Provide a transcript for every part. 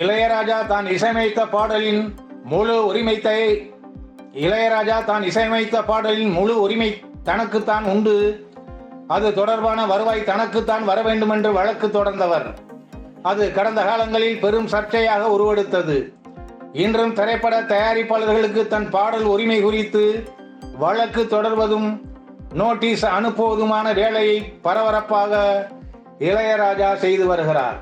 இளையராஜா தான் இசையமைத்த பாடலின் முழு உரிமைத்தை இளையராஜா தான் இசையமைத்த பாடலின் முழு உரிமை தனக்குத்தான் உண்டு. அது தொடர்பான வருவாய் தனக்குத்தான் வர வேண்டும் என்று வழக்கு தொடர்ந்தவர். அது கடந்த காலங்களில் பெரும் சர்ச்சையாக உருவெடுத்தது. இன்றும் திரைப்பட தயாரிப்பாளர்களுக்கு தன் பாடல் உரிமை குறித்து வழக்கு தொடர்வதும் நோட்டீஸ் அனுப்புவதுமான வேலையை பரபரப்பாக இளையராஜா செய்து வருகிறார்.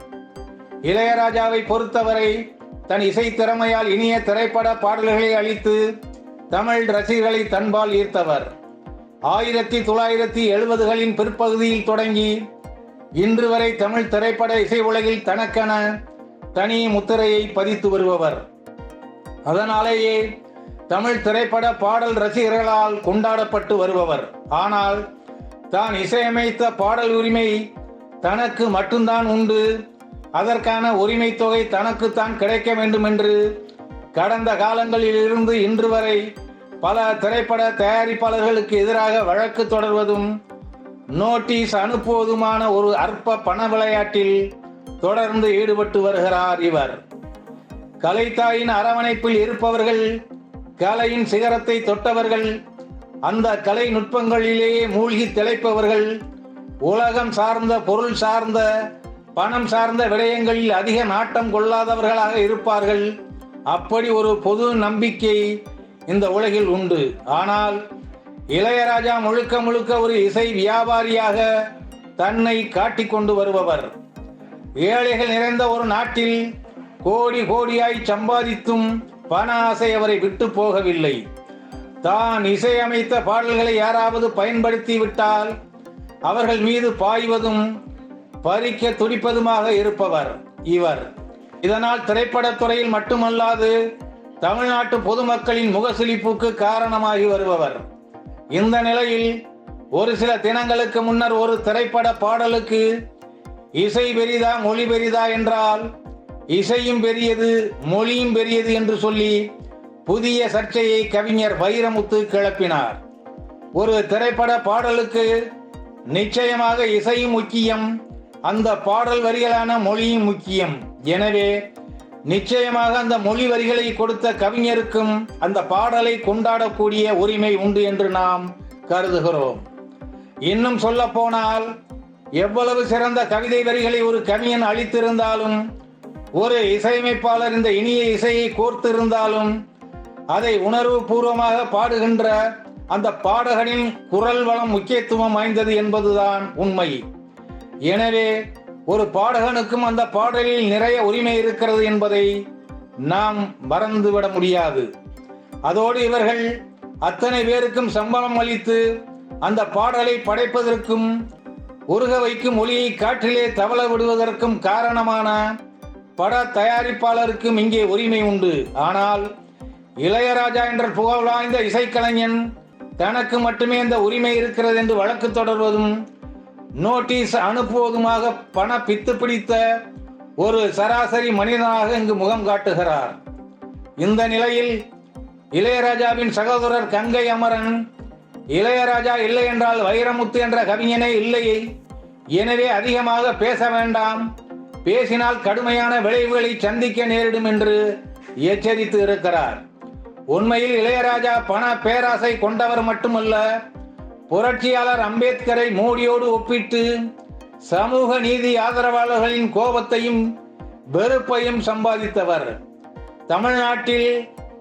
இளையராஜாவை பொறுத்தவரை தன் இசை திறமையால் இனிய திரைப்பட பாடல்களை அளித்து தமிழ் ரசிகர்களை தன்பால் ஈர்த்தவர். ஆயிரத்தி தொள்ளாயிரத்தி எழுபதுகளின் பிற்பகுதியில் தொடங்கி இன்று வரை தமிழ் திரைப்பட இசை உலகில் தனக்கென தனி முத்திரையை பதித்து வருபவர். அதனாலேயே தமிழ் திரைப்பட பாடல் ரசிகர்களால் கொண்டாடப்பட்டு வருபவர். ஆனால் தான் இசையமைத்த பாடல் உரிமை தனக்கு மட்டும்தான் உண்டு. அதற்கான உரிமை தொகை தனக்குத்தான் கிடைக்க வேண்டும் என்று கடந்த காலங்களில் இருந்து இன்று வரை பல திரைப்பட தயாரிப்பாளர்களுக்கு எதிராக வழக்கு தொடர்வதும் நோட்டீஸ் அனுப்புவதுமான ஒரு அற்ப பண விளையாட்டில் தொடர்ந்து ஈடுபட்டு வருகிறார் இவர். கலைத்தாயின் அரவணைப்பில் இருப்பவர்கள் கலையின் சிகரத்தை தொட்டவர்கள் அந்த கலை நுட்பங்களிலேயே மூழ்கி திளைப்பவர்கள் உலகம் சார்ந்த பொருள் சார்ந்த பணம் சார்ந்த விடயங்களில் அதிக நாட்டம் கொள்ளாதவர்களாக இருப்பார்கள். அப்படி ஒரு பொது நம்பிக்கை இந்த உலகில் உண்டு. ஆனால் இளையராஜா முழுக்க முழுக்க ஒரு இசை வியாபாரியாக தன்னை காட்டிக்கொண்டு வருபவர். ஏழைகள் நிறைந்த ஒரு நாட்டில் கோடி கோடியாய் சம்பாதித்தும் பண ஆசை அவரை விட்டு போகவில்லை. தான் இசையமைத்த பாடல்களை யாராவது பயன்படுத்தி விட்டால் அவர்கள் மீது பாய்வதும் பறிக்க துடிப்பதுமாக இருப்பவர் இவர். இதனால் திரைப்படத்துறையில் மட்டுமல்லாது தமிழ்நாட்டு பொதுமக்களின் முகசிலிப்புக்கு காரணமாகி வருபவர். இந்த நிலையில் ஒரு சில தினங்களுக்கு முன்னர் ஒரு திரைப்பட பாடலுக்கு இசை பெரிதா மொழி பெரிதா என்றால் இசையும் பெரியது மொழியும் பெரியது என்று சொல்லி புதிய சர்ச்சையை கவிஞர் வைரமுத்து கிளப்பினார். ஒரு திரைப்பட பாடலுக்கு நிச்சயமாக இசையும் முக்கியம் அந்த பாடல் வரிகளான மொழியும் முக்கியம். எனவே நிச்சயமாக அந்த மொழி வரிகளை கொடுத்த கவிஞருக்கும் அந்த பாடலை கொண்டாடக்கூடிய உரிமை உண்டு என்று நாம் கருதுகிறோம். இன்னும் சொல்ல போனால் எவ்வளவு சிறந்த கவிதை வரிகளை ஒரு கவிஞன் அளித்திருந்தாலும் ஒரு இசையமைப்பாளர் இந்த இனிய இசையை கோர்த்திருந்தாலும் அதை உணர்வு பூர்வமாக பாடுகின்ற அந்த பாடகனின் குரல் வளம் முக்கியத்துவம் வாய்ந்தது என்பதுதான் உண்மை. எனவே ஒரு பாடகனுக்கும் அந்த பாடலில் நிறைய உரிமை இருக்கிறது என்பதை நாம் மறந்துவிட முடியாது. அதோடு இவர்கள் அத்தனை பேருக்கும் சம்பளம் அளித்து அந்த பாடலை படைப்பதற்கும் உருக வைக்கும் ஒளியை காற்றிலே தவள விடுவதற்கும் காரணமான பட தயாரிப்பாளருக்கும் இங்கே உரிமை உண்டு. ஆனால் இளையராஜா என்ற புகழாய்ந்த இசைக்கலைஞன் தனக்கு மட்டுமே அந்த உரிமை இருக்கிறது என்று வழக்கு தொடர்வதும் நோட்டீஸ் அனுப்புவதுமாக பண பித்து பிடித்த ஒரு சராசரி மனிதனாக இங்கு முகம் காட்டுகிறார். இந்த நிலையில் இளையராஜாவின் சகோதரர் கங்கை அமரன் இளையராஜா இல்லை என்றால் வைரமுத்து என்ற கவிஞனே இல்லை. எனவே அதிகமாக பேச வேண்டாம். பேசினால் கடுமையான விளைவுகளை சந்திக்க நேரிடும் என்று எச்சரித்து இருக்கிறார். உண்மையில் இளையராஜா பண பேராசை கொண்டவர் மட்டுமல்ல புரட்சியாளர் அம்பேத்கரை மோடியோடு ஒப்பிட்டு சமூக நீதி ஆதரவாளர்களின் கோபத்தையும் வெறுப்பையும் சம்பாதித்தவர். தமிழ்நாட்டில்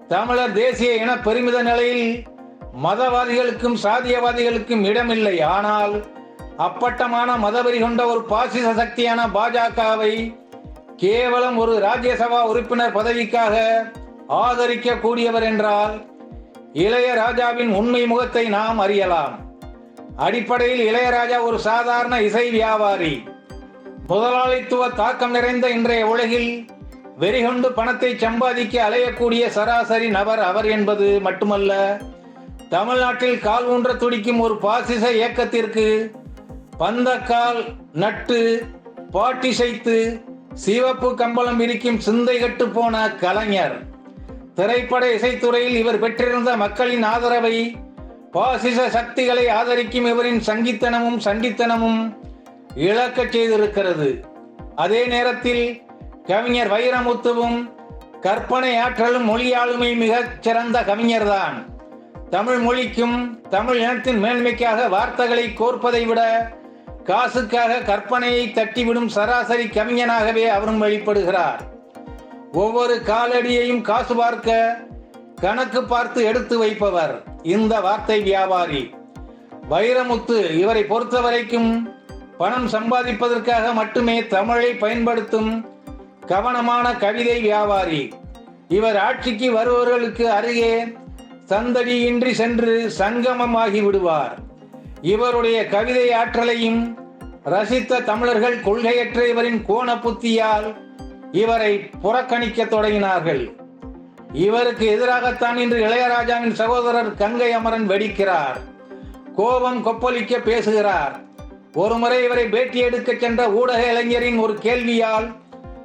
தமிழர் தேசிய இன பெருமித நிலையில் மதவாதிகளுக்கும் சாதியவாதிகளுக்கும் இடமில்லை. ஆனால் அப்பட்டமான மதவெறி கொண்ட ஒரு பாசிச சக்தியான பாஜகவை கேவலம் ஒரு ராஜ்யசபா உறுப்பினர் பதவிக்காக ஆதரிக்க கூடியவர் என்றால் இளையராஜாவின் உண்மை முகத்தை நாம் அறியலாம். அடிப்படையில் இளையராஜா ஒரு சாதாரண இசை வியாபாரி. முதலாளித்துவ தாக்கம் நிறைந்த இன்றைய உலகில் வெறிகொண்டு பணத்தை சம்பாதிக்க அலையக்கூடிய சராசரி நபர் அவர் என்பது மட்டுமல்ல தமிழ்நாட்டில் கால் ஊன்ற துடிக்கும் ஒரு பாசிச இயக்கத்திற்கு பந்தக்கால் நட்டு பாட்டிசைத்து சிவப்பு கம்பளம் விரிக்கும் சிந்தை கட்டு போன கலைஞர். திரைப்பட இசைத்துறையில் இவர் பெற்றிருந்த மக்களின் ஆதரவை பாசிச சக்திகளை ஆதரிக்கும் இவரின் சங்கித்தனமும் சண்டித்தனமும் இழக்கச் செய்திருக்கிறது. அதே நேரத்தில் கவிஞர் வைரமுத்துவும் கற்பனை ஆற்றலும் மொழியாளுமை மிகச் சிறந்த கவிஞர்தான். தமிழ் மொழிக்கும் தமிழ் இனத்தின் மேன்மைக்காக வார்த்தைகளை கோர்ப்பதை விட காசுக்காக கற்பனையை தட்டிவிடும் சராசரி கவிஞனாகவே அவரும் வெளிப்படுகிறார். ஒவ்வொரு காலடியையும் காசு பார்க்க கணக்கு பார்த்து எடுத்து வைப்பவர். இந்த வார்த்தை வியாபாரி வைரமுத்து இவரை பொறுத்தவரைக்கும் பணம் சம்பாதிப்பதற்காக மட்டுமே தமிழை பயன்படுத்தும் கவனமான கவிதை வியாபாரி. இவர் ஆட்சிக்கு வருபவர்களுக்கு அருகே சந்தடியின்றி சென்று சங்கமமாகி விடுவார். இவருடைய கவிதை ஆற்றலையும் ரசித்த தமிழர்கள் கொள்கையற்ற இவரின் கோண புத்தியால் இவரை புறக்கணிக்க தொடங்கினார்கள். இவருக்கு எதிராகத்தான் இன்று இளையராஜாவின் சகோதரர் கங்கை அமரன் வெடிக்கிறார். கோபம் கொப்பளிக்க பேசுகிறார். ஒருமுறை இவரை பேட்டி எடுக்க சென்ற ஊடக இளைஞரின் ஒரு கேள்வியால்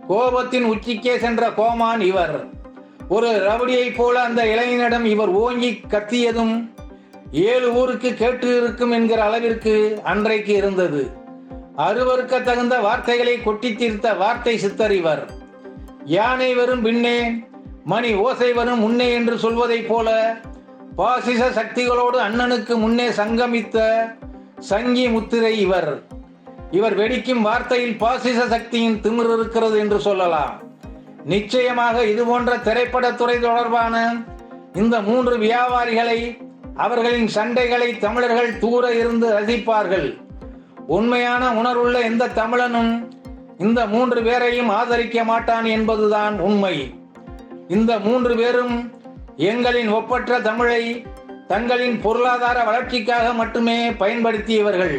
கோபத்தின் உச்சிக்கே சென்ற கோமான் இவர். ஒரு ரவுடியைப் போல அந்த இளைஞனிடம் இவர் ஓங்கி கத்தியதும் ஏழு ஊருக்கு கேட்டு இருக்கும் என்கிற அளவிற்கு அன்றைக்கு இருந்தது. அருவருக்க தகுந்த வார்த்தைகளை கொட்டி தீர்த்த வார்த்தை சித்தர் இவர். யானை வரும் பின்னே மணி ஓசைவனும் முன்னே என்று சொல்வதைப் போல பாசிச சக்திகளோடு அண்ணனுக்கு முன்னே சங்கமித்த சங்கி முத்திரை இவர். இவர் வெடிக்கும் வார்த்தையில் பாசிச சக்தியின் திமிர் இருக்கிறது என்று சொல்லலாம். நிச்சயமாக இது போன்ற திரைப்படத்துறை தொடர்பான இந்த மூன்று வியாபாரிகளை அவர்களின் சண்டைகளை தமிழர்கள் தூர இருந்து ரசிப்பார்கள். உண்மையான உணர்வுள்ள எந்த தமிழனும் இந்த மூன்று பேரையும் ஆதரிக்க மாட்டான் என்பதுதான் உண்மை. இந்த மூன்று பேரும் எங்களின் ஒப்பற்ற தமிழை தங்களின் பொருளாதார வளர்ச்சிக்காக மட்டுமே பயன்படுத்தியவர்கள்.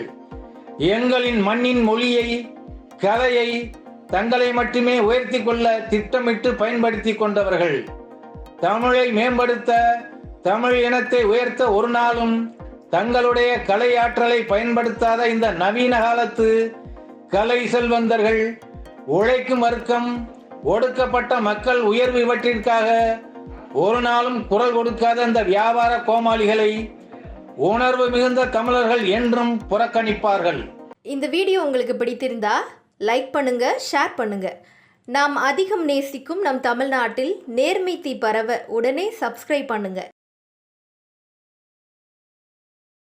எங்களின் மண்ணின் மொழியை கதையை தங்களை மட்டுமே உயர்த்தி கொள்ள திட்டமிட்டு பயன்படுத்தி கொண்டவர்கள். தமிழை மேம்படுத்த தமிழ் இனத்தை உயர்த்த ஒரு நாளும் தங்களுடைய கலை ஆற்றலை பயன்படுத்தாத இந்த நவீன காலத்து கலை செல்வந்தர்கள் உழைக்கும் வர்க்கம் ஒடுக்கப்பட்ட மக்கள் உயர்வு இவற்றிற்காக ஒரு நாளும் குரல் கொடுக்காத இந்த வியாபார கோமாளிகளை உணர்வு மிகுந்த தமிழர்கள் என்றும் புறக்கணிப்பார்கள். இந்த வீடியோ உங்களுக்கு பிடித்திருந்தா லைக் பண்ணுங்க ஷேர் பண்ணுங்க. நாம் அதிகம் நேசிக்கும் நம் தமிழ்நாட்டில் நேர்மை தீ பரவ உடனே சப்ஸ்கிரைப் பண்ணுங்க.